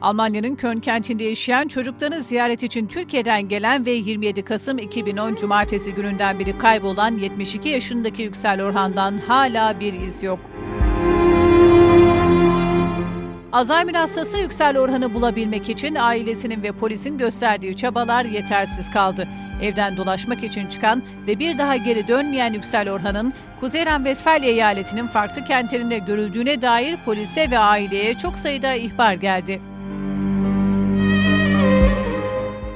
Almanya'nın Köln kentinde yaşayan çocuklarını ziyaret için Türkiye'den gelen ve 27 Kasım 2010 Cumartesi gününden beri kaybolan 72 yaşındaki Yüksel Orhan'dan hala bir iz yok. Alzheimer hastası Yüksel Orhan'ı bulabilmek için ailesinin ve polisin gösterdiği çabalar yetersiz kaldı. Evden dolaşmak için çıkan ve bir daha geri dönmeyen Yüksel Orhan'ın Kuzey Ren-Vesfalya eyaletinin farklı kentlerinde görüldüğüne dair polise ve aileye çok sayıda ihbar geldi.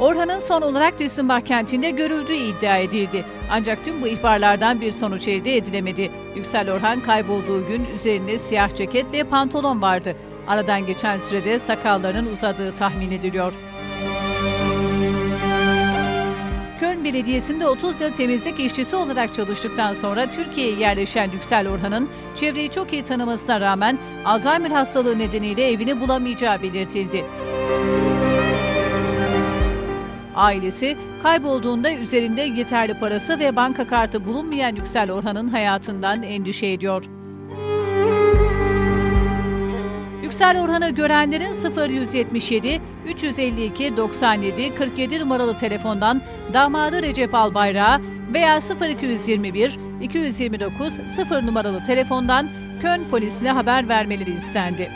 Orhan'ın son olarak Dilsenbach kentinde görüldüğü iddia edildi. Ancak tüm bu ihbarlardan bir sonuç elde edilemedi. Yüksel Orhan kaybolduğu gün üzerinde siyah ceket ve pantolon vardı. Aradan geçen sürede sakallarının uzadığı tahmin ediliyor. Köln Belediyesi'nde 30 yıl temizlik işçisi olarak çalıştıktan sonra Türkiye'ye yerleşen Yüksel Orhan'ın çevreyi çok iyi tanımasına rağmen Alzheimer hastalığı nedeniyle evini bulamayacağı belirtildi. Ailesi kaybolduğunda üzerinde yeterli parası ve banka kartı bulunmayan Yüksel Orhan'ın hayatından endişe ediyor. Yüksel Orhan'ı görenlerin 0177 352 97 47 numaralı telefondan damadı Recep Albayrak'a veya 0221 229 0 numaralı telefondan Köln polisine haber vermeleri istendi.